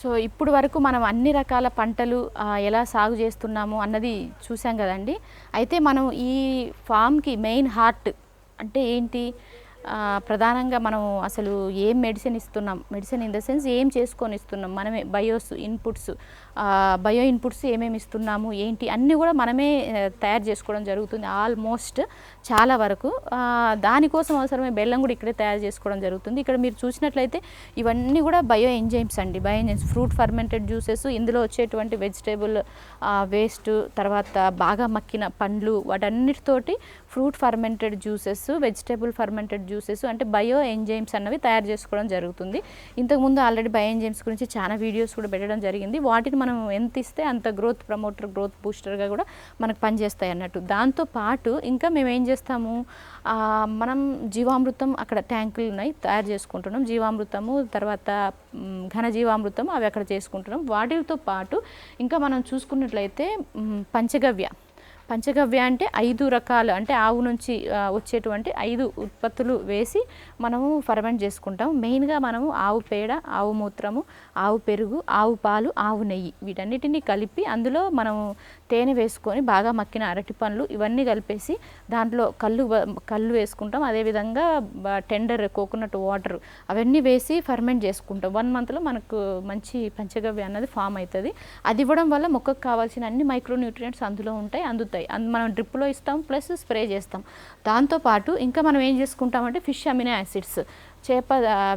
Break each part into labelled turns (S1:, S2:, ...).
S1: So ఇప్పుడు వరకు మనం అన్ని రకాల పంటలు ఎలా సాగు చేస్తున్నాము అన్నది చూసాం కదండి. అయితే మనం ఈ ఫామ్కి మెయిన్ హార్ట్ అంటే ఏంటి? ప్రధానంగా మనం అసలు ఏం మెడిసిన్ ఇస్తున్నాం? మెడిసిన్ ఇన్ ద సెన్స్ ఏం చేసుకొని ఇస్తున్నాం? మనమే బయోస్ ఇన్పుట్స్ బయో ఇన్పుట్స్ ఏమేమి ఇస్తున్నాము ఏంటి అన్నీ కూడా మనమే తయారు చేసుకోవడం జరుగుతుంది ఆల్మోస్ట్ చాలా వరకు. దానికోసం అవసరమే బెల్లం కూడా ఇక్కడే తయారు చేసుకోవడం జరుగుతుంది. ఇక్కడ మీరు చూసినట్లయితే ఇవన్నీ కూడా బయో ఎంజైమ్స్ అండి. Bio enzymes fruit fermented juices ఇందులో వచ్చేటువంటి వెజిటేబుల్ వేస్ట్ తర్వాత బాగా మక్కిన పండ్లు వాటన్నిటితోటి fruit fermented juices vegetable fermented juices అంటే బయో ఎంజైమ్స్ అన్నవి తయారు చేసుకోవడం జరుగుతుంది. ఇంతకుముందు ఆల్రెడీ బయో ఎంజైమ్స్ గురించి చాలా వీడియోస్ కూడా పెట్టడం జరిగింది. వాటిని మనం ఎంత ఇస్తే అంత గ్రోత్ ప్రమోటర్ గ్రోత్ బూస్టర్గా కూడా మనకు పనిచేస్తాయి అన్నట్టు. దాంతో పాటు ఇంకా మేము ఏం చేస్తాము? మనం జీవామృతం అక్కడ ట్యాంకులు ఉన్నాయి తయారు చేసుకుంటున్నాం. జీవామృతము తర్వాత ఘన జీవామృతం అవి అక్కడ చేసుకుంటున్నాం. వాటితో పాటు ఇంకా మనం చూసుకున్నట్లయితే పంచగవ్య. పంచగవ్య అంటే ఐదు రకాలు అంటే ఆవు నుంచి వచ్చేటువంటి ఐదు ఉత్పత్తులు వేసి మనము ఫర్మెంట్ చేసుకుంటాం మెయిన్గా మనము ఆవు పేడ ఆవు మూత్రము ఆవు పెరుగు ఆవు పాలు ఆవు నెయ్యి వీటన్నిటిని కలిపి అందులో మనము తేనె వేసుకొని బాగా మక్కిన అరటి పండ్లు ఇవన్నీ కలిపేసి దాంట్లో కళ్ళు కళ్ళు వేసుకుంటాం. అదేవిధంగా టెండర్ కోకోనట్ వాటర్ అవన్నీ వేసి ఫర్మెంట్ చేసుకుంటాం. వన్ మంత్లో మనకు మంచి పంచగవ్య అన్నది ఫామ్ అవుతుంది. అది ఇవ్వడం వల్ల మొక్కకు కావాల్సిన అన్ని మైక్రో న్యూట్రియంట్స్ అందులో ఉంటాయి అందుతాయి. అందు మనం డ్రిప్లో ఇస్తాం ప్లస్ స్ప్రే చేస్తాం. దాంతోపాటు ఇంకా మనం ఏం చేసుకుంటామంటే ఫిష్ అమినో యాసిడ్స్. చేప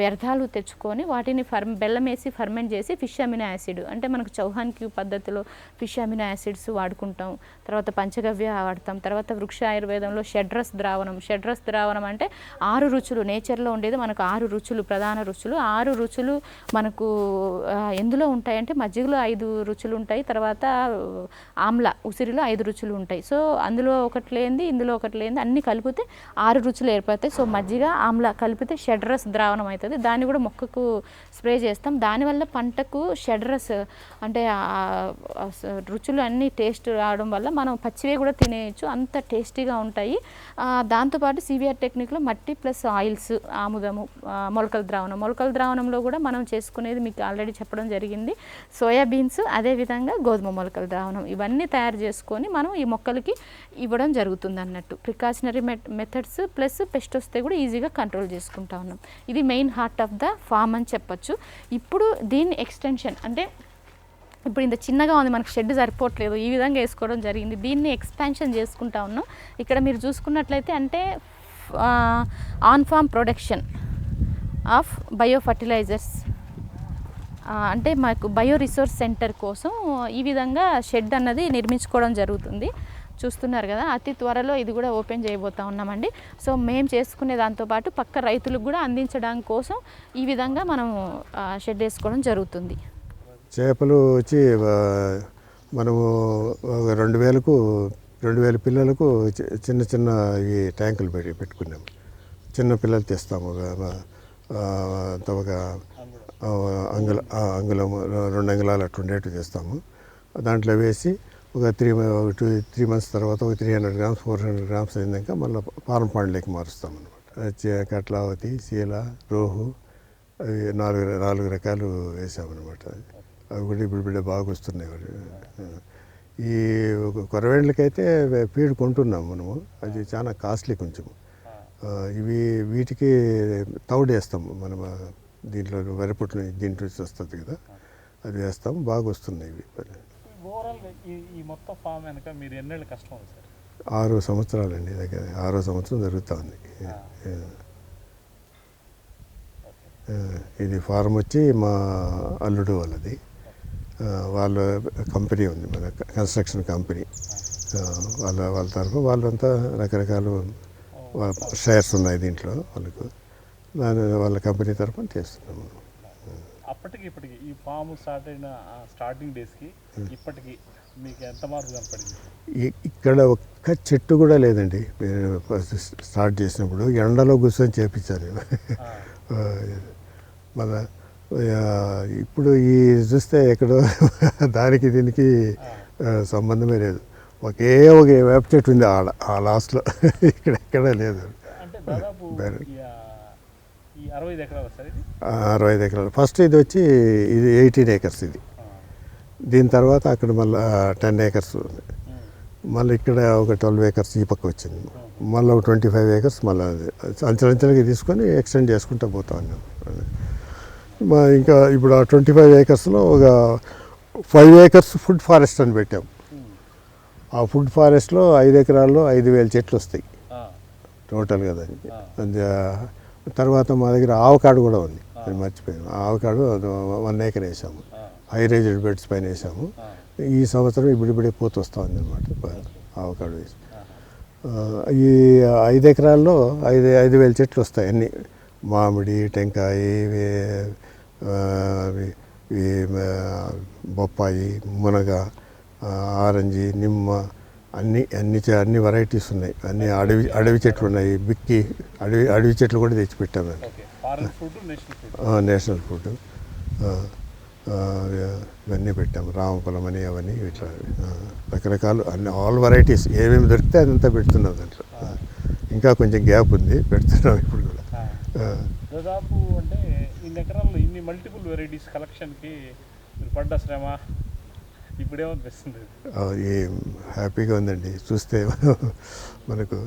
S1: వ్యర్థాలు తెచ్చుకొని వాటిని ఫర్మ్ బెల్లం వేసి ఫర్మెంట్ చేసి ఫిష్ అమినో యాసిడ్. అంటే మనకు చౌహాన్ క్యూ పద్ధతిలో ఫిష్ అమినో యాసిడ్స్ వాడుకుంటాం. తర్వాత పంచగవ్య వాడతాం. తర్వాత వృక్ష ఆయుర్వేదంలో షడ్రస్ ద్రావణం. షడ్రస్ ద్రావణం అంటే ఆరు రుచులు. నేచర్లో ఉండేది మనకు ఆరు రుచులు ప్రధాన రుచులు. ఆరు రుచులు మనకు ఎందులో ఉంటాయంటే మజ్జిగలో ఐదు రుచులు ఉంటాయి. తర్వాత ఆమ్ల ఉసిరిలో ఐదు రుచులు ఉంటాయి. సో అందులో ఒకటి లేనిది ఇందులో ఒకటి లేనిది అన్ని కలిపితే ఆరు రుచులు ఏర్పడతాయి. సో మజ్జిగ ఆమ్ల కలిపితే షడ్రస్ ద్రావణం అవుతుంది. దాన్ని కూడా మొక్కకు స్ప్రే చేస్తాం. దానివల్ల పంటకు షడ్రస్ అంటే రుచులు అన్నీ టేస్ట్ రావడం వల్ల మనం పచ్చివే కూడా తినేయచ్చు. అంత టేస్టీగా ఉంటాయి. దాంతోపాటు సివిఆర్ టెక్నిక్లో మట్టి ప్లస్ ఆయిల్స్ ఆముదము మొలకల ద్రావణం. మొలకల ద్రావణంలో కూడా మనం చేసుకునేది మీకు ఆల్రెడీ చెప్పడం జరిగింది. సోయాబీన్స్ అదేవిధంగా గోధుమ మొలకల ద్రావణం. ఇవన్నీ తయారు చేసుకొని మనం ఈ మొక్కలకి ఇవ్వడం జరుగుతుంది అన్నట్టు ప్రికాషనరీ మెథడ్స్ ప్లస్ పెస్ట్ వస్తే కూడా ఈజీగా కంట్రోల్ చేసుకుంటా ఉన్నాం. ఇది main heart of the farm అని చెప్పొచ్చు. ఇప్పుడు దీన్ని ఎక్స్టెన్షన్ అంటే ఇప్పుడు ఇంత చిన్నగా ఉంది మనకు షెడ్ సరిపోవట్లేదు ఈ విధంగా వేసుకోవడం జరిగింది. దీన్ని ఎక్స్పాన్షన్ చేసుకుంటా ఉన్నాం. ఇక్కడ మీరు చూసుకున్నట్లయితే అంటే on farm production of bio fertilisers అంటే మాకు బయో రిసోర్స్ సెంటర్ కోసం ఈ విధంగా షెడ్ అన్నది నిర్మించుకోవడం జరుగుతుంది. చూస్తున్నారు కదా అతి త్వరలో ఇది కూడా ఓపెన్ చేయబోతా ఉన్నామండి. సో మేము చేసుకునే దాంతోపాటు పక్క రైతులకు కూడా అందించడం కోసం ఈ విధంగా మనం షెడ్ వేసుకోవడం జరుగుతుంది.
S2: చేపలు వచ్చి మనము రెండు వేలకు రెండు వేల పిల్లలకు చిన్న చిన్న ఈ ట్యాంకులు పెట్టి పెట్టుకున్నాము చిన్న పిల్లలు తెస్తాము ఒక అంగుల అంత అంగుళం రెండు అంగుళాలు అట్లా ఉండేట్టు తెస్తాము. దాంట్లో వేసి ఒక త్రీ టూ త్రీ మంత్స్ తర్వాత ఒక three hundred grams four hundred grams అయిందాక మళ్ళీ ఫారం పాండ్లోకి మారుస్తాం అనమాట కట్లావతి శీల రోహు అవి నాలుగు నాలుగు రకాలు వేసామన్నమాట అవి కూడా ఇప్పుడు బిడ్డ బాగా వస్తున్నాయి ఈ కొరవేండ్లకైతే ఫీడ్ కొంటున్నాం మనము. అది చాలా కాస్ట్లీ కొంచెం. ఇవి వీటికి తౌడు వేస్తాం మనం దీంట్లో వరిపుట్లు దీంట్లో వస్తుంది కదా. అది వేస్తాం. బాగా వస్తున్నాయి ఇవి.
S3: ఓవరాల్ ఈ ఈ మొత్తం ఫామ్ వెనక మీరు ఎన్నేళ్ళు కష్టం ఉంది సార్?
S2: ఆరు సంవత్సరాలండి దగ్గర ఆరో సంవత్సరం జరుగుతూ ఉంది. ఇది ఫారం వచ్చి మా అల్లుడు వాళ్ళది. వాళ్ళ కంపెనీ ఉంది మన కన్స్ట్రక్షన్ కంపెనీ. వాళ్ళ వాళ్ళ తరఫు వాళ్ళంతా రకరకాల షేర్స్ ఉన్నాయి దీంట్లో వాళ్ళకు. దాని వాళ్ళ కంపెనీ తరఫున చేస్తున్నాము.
S3: అప్పటికి ఇప్పటికి ఈ ఫామ్ స్టార్ట్ అయిన స్టార్టింగ్ డేస్కి ఇప్పటికి మీకు ఎంత మార్పు కనపడింది?
S2: ఇక్కడ ఒక్క చెట్టు కూడా లేదండి. స్టార్ట్ చేసినప్పుడు ఎండలో కూర్చొని చేపించాను
S3: ఆ,
S2: మన ఇప్పుడు ఈ చూస్తే ఎక్కడో దానికి దీనికి సంబంధమే లేదు. ఒకే ఒక వేప చెట్టు ఉంది. ఆ లాస్ట్లో. ఇక్కడ ఎక్కడ లేదు.
S3: అంటే దాదాపు అరవై ఐదు ఎకరాలు.
S2: ఫస్ట్ ఇది వచ్చి ఇది ఎయిటీన్ ఏకర్స్ ఇది. దీని తర్వాత అక్కడ మళ్ళీ టెన్ ఏకర్స్ ఉంది. మళ్ళీ ఇక్కడ ఒక ట్వెల్వ్ ఏకర్స్ ఈ పక్క వచ్చింది. మళ్ళీ ఒక ట్వంటీ ఫైవ్ ఏకర్స్ మళ్ళీ అంచెలంచెలకి తీసుకొని ఎక్స్టెండ్ చేసుకుంటూ పోతా ఉన్నాం. మా ఇంకా ఇప్పుడు ఆ ట్వంటీ ఫైవ్ ఏకర్స్లో ఒక ఫైవ్ ఏకర్స్ ఫుడ్ ఫారెస్ట్ అని పెట్టాం. ఆ ఫుడ్ ఫారెస్ట్లో ఐదు ఎకరాల్లో ఐదు వేల చెట్లు వస్తాయి. టోటల్గా దానికి. తర్వాత మా దగ్గర ఆవకాడు కూడా ఉంది. అది మర్చిపోయాము ఆ ఆవకాడు వన్ ఏకర్ వేసాము. హై రేజెడ్ బెడ్స్ పైన వేసాము. ఈ సంవత్సరం ఇప్పుడిప్పుడే పూత వస్తూ ఉంది అనమాట ఆవకాడు వేసి. ఈ ఐదు ఎకరాల్లో ఐదు ఐదు వేల చెట్లు వస్తాయి అన్నీ. మామిడి టెంకాయ బొప్పాయి మునగ ఆరెంజి నిమ్మ అన్ని అన్ని అన్ని వెరైటీస్ ఉన్నాయి. అన్ని అడవి అడవి చెట్లు ఉన్నాయి. బిక్కి అడవి అడవి చెట్లు కూడా
S3: ఫుడ్ నేషనల్ ఫుడ్
S2: ఇవన్నీ పెట్టాము రామఫలం అని అవన్నీ ఇట్లా రకరకాలు అన్ని ఆల్ వెరైటీస్ ఏమేమి దొరికితే అదంతా పెడుతున్నాం దాంట్లో. ఇంకా కొంచెం గ్యాప్ ఉంది. పెడుతున్నాం ఇప్పుడు కూడా.
S3: దాదాపు అంటే ఇన్ని ఎకరాల్లో ఇన్ని మల్టిపుల్ వెరైటీస్ కలెక్షన్కి పడ్డ శ్రమ ఇప్పుడేమనిపిస్తుంది
S2: హ్యాపీగా ఉందండి. చూస్తే మనకు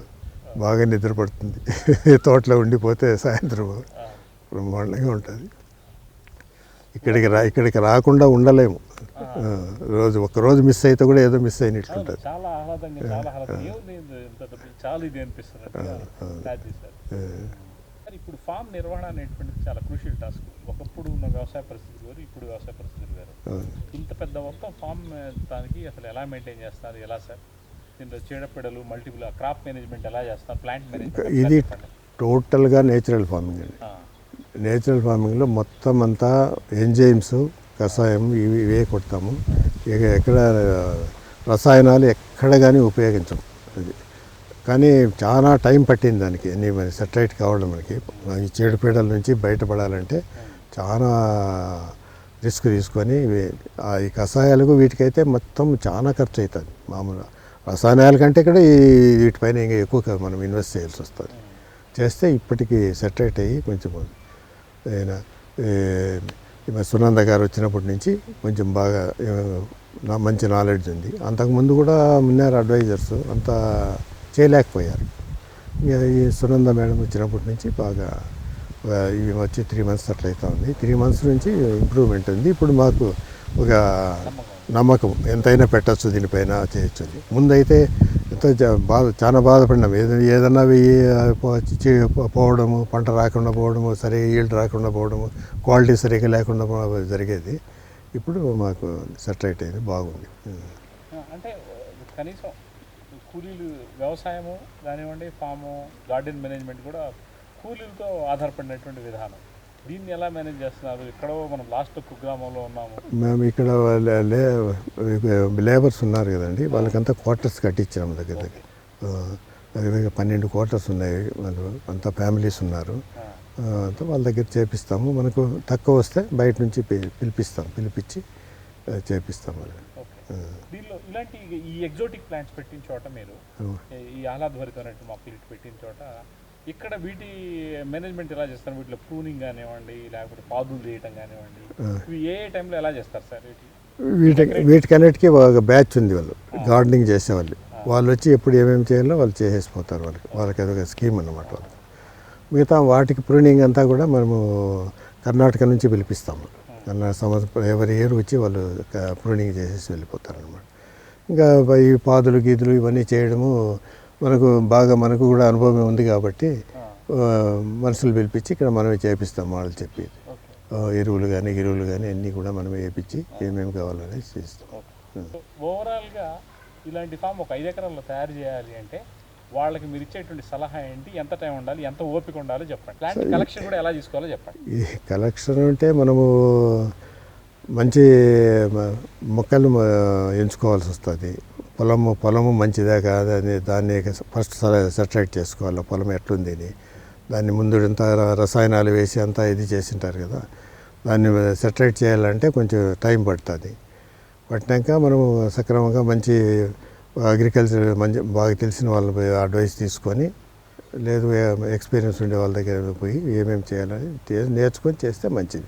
S2: బాగా నిద్ర పడుతుంది. తోటలో ఉండిపోతే సాయంత్రం బ్రహ్మాండంగా ఉంటుంది. ఇక్కడికి రా ఇక్కడికి రాకుండా ఉండలేము. రోజు ఒక రోజు మిస్ అయితే కూడా ఏదో మిస్ అయినట్లుంటుంది.
S3: చాలా మరి ఇప్పుడు ఫామ్ నిర్వహణ అనేటువంటిది చాలా క్రూషియల్ టాస్క్ ఒకప్పుడు ఉన్న వ్యవసాయ పరిస్థితులు వేరు ఇప్పుడు వ్యవసాయ పరిస్థితులు వేరు. ఇంత పెద్ద మొత్తం ఫామ్ దానికి అసలు ఎలా మెయింటైన్ చేస్తారు ఎలా సార్? దీంట్లో చీడపీడలు మల్టిపుల్ క్రాప్ మేనేజ్మెంట్ ఎలా చేస్తారు ప్లాంట్ మేనేజ్మెంట్
S2: ఇది టోటల్గా నేచురల్ ఫార్మింగ్ అండి. నేచురల్ ఫార్మింగ్లో మొత్తం అంతా ఎంజైమ్స్ కషాయం ఇవి ఇవే కొడతాము. ఇక ఎక్కడ రసాయనాలు ఎక్కడ కానీ ఉపయోగించం. అది కానీ చాలా టైం పట్టింది దానికి. అన్ని మరి సెటరైట్ కావడం మనకి. ఈ చీడపీడల నుంచి బయటపడాలంటే చాలా రిస్క్ తీసుకొని ఆ ఈ కషాయాలకు వీటికైతే మొత్తం చాలా ఖర్చు అవుతుంది మామూలుగా రసాయనాల కంటే కూడా ఈ వీటిపైన ఇంకా ఎక్కువ మనం ఇన్వెస్ట్ చేయాల్సి వస్తుంది. చేస్తే ఇప్పటికీ సెటరేట్ అయ్యి కొంచెం ఆయన సునంద గారు వచ్చినప్పటి నుంచి కొంచెం బాగా మంచి నాలెడ్జ్ ఉంది. అంతకుముందు కూడా ఉన్నారు అడ్వైజర్స్ అంతా చేయలేకపోయారు. ఇక ఈ సునంద మేడం వచ్చినప్పటి నుంచి బాగా ఇవి వచ్చి త్రీ మంత్స్ అట్లయితే ఉంది. త్రీ మంత్స్ నుంచి ఇంప్రూవ్మెంట్ ఉంది. ఇప్పుడు మాకు ఒక నమ్మకం. ఎంతైనా పెట్టచ్చు దీనిపైన చేయొచ్చు అని. ముందైతే ఎంతో బాధ చాలా బాధపడినాం. ఏదైనా ఏదన్నా వెయ్యి పోవడము పంట రాకుండా పోవడము సరిగా ఈల్డ్ రాకుండా పోవడము క్వాలిటీ సరిగా లేకుండా జరిగేది. ఇప్పుడు మాకు సెటరేట్ అయింది. బాగుంది.
S3: అంటే కనీసం కూలీలు వ్యవసాయము కానివ్వండి ఫాము గార్డెన్ మేనేజ్మెంట్ కూడా కూలీలతో ఆధారపడినటువంటి విధానం. దీన్ని ఎలా మేనేజ్ చేస్తున్నారు? ఎక్కడో మనం లాస్ట్ కుగ్రామంలో ఉన్నాము.
S2: మేము ఇక్కడ లేబర్స్ ఉన్నారు కదండి వాళ్ళకంతా క్వార్టర్స్ కట్టించాము దగ్గర దగ్గర. దగ్గర దగ్గర పన్నెండు క్వార్టర్స్ ఉన్నాయి వాళ్ళు అంతా ఫ్యామిలీస్ ఉన్నారు. అంతా వాళ్ళ దగ్గర చేపిస్తాము. మనకు తక్కువ వస్తే బయట నుంచి పిలిపిస్తాం పిలిపించి చేపిస్తాం వాళ్ళు
S3: దీనిలో ఇలాంటి ఈ ఎగ్జోటిక్ ప్లాంట్స్ పెట్టిన చోట మీరు ఈ- ఆహ్లాదభరితమైనటువంటి మొక్కలు ఇటు పెట్టిన చోట ఇక్కడ వీటి మేనేజ్మెంట్ ఎలా చేస్తారు? వీటిలో ప్రూనింగ్ కానివ్వండి లేకపోతే పాదులు చేయటం కానివ్వండి ఇవి ఏ టైంలో ఎలా చేస్తారు సార్ వీటి?
S2: వీటికి వీటికన్నిటికీ ఒక బ్యాచ్ ఉంది వాళ్ళు. గార్డెనింగ్ చేసేవాళ్ళు. వాళ్ళు వచ్చి ఎప్పుడు ఏమేమి చేయాలో వాళ్ళు చేసేసిపోతారు వాళ్ళకి. వాళ్ళకి అదొక స్కీమ్ అన్నమాట వాళ్ళకి మిగతా వాటికి ప్రూనింగ్ అంతా కూడా మనము కర్ణాటక నుంచి పిలిపిస్తాము. కర్ణాటక సంవత్సరం ఎవరి ఇయర్ వచ్చి వాళ్ళు ప్రూనింగ్ చేసేసి వెళ్ళిపోతారు అనమాట ఇంకా ఈ పాదులు గీదులు ఇవన్నీ చేయడము మనకు బాగా మనకు కూడా అనుభవం ఉంది కాబట్టి మనుషులు పిలిపించి ఇక్కడ మనమే చేపిస్తాం వాళ్ళు చెప్పి ఎరువులు కానీ గిరువులు కానీ అన్నీ కూడా మనమే వేయించి ఏమేమి కావాలనేది చేస్తాం.
S3: ఓవరాల్గా ఇలాంటి ఫామ్ ఒక ఐదు ఎకరాల్లో తయారు చేయాలి అంటే వాళ్ళకి మీరు ఇచ్చేటువంటి సలహా ఏంటి? ఎంత టైం ఉండాలి? ఎంత ఓపిక ఉండాలో చెప్పండి. కలెక్షన్ కూడా ఎలా తీసుకోవాలో చెప్పండి.
S2: ఈ కలెక్షన్ అంటే మనము మంచి మొక్కలు ఎంచుకోవాల్సి వస్తుంది. పొలము పొలము మంచిదే కాదు అని దాన్ని ఫస్ట్ సెటరేట్ చేసుకోవాలి. పొలం ఎట్లుంది అని. దాన్ని ముందు ఇంత రసాయనాలు వేసి అంతా ఇది చేసింటారు కదా. దాన్ని సెటరేట్ చేయాలంటే కొంచెం టైం పడుతుంది. పట్టినాక మనము సక్రమంగా మంచి అగ్రికల్చర్ మంచి బాగా తెలిసిన వాళ్ళ అడ్వైస్ తీసుకొని లేదు ఎక్స్పీరియన్స్ ఉండే వాళ్ళ దగ్గర పోయి ఏమేమి చేయాలని నేర్చుకొని చేస్తే మంచిది.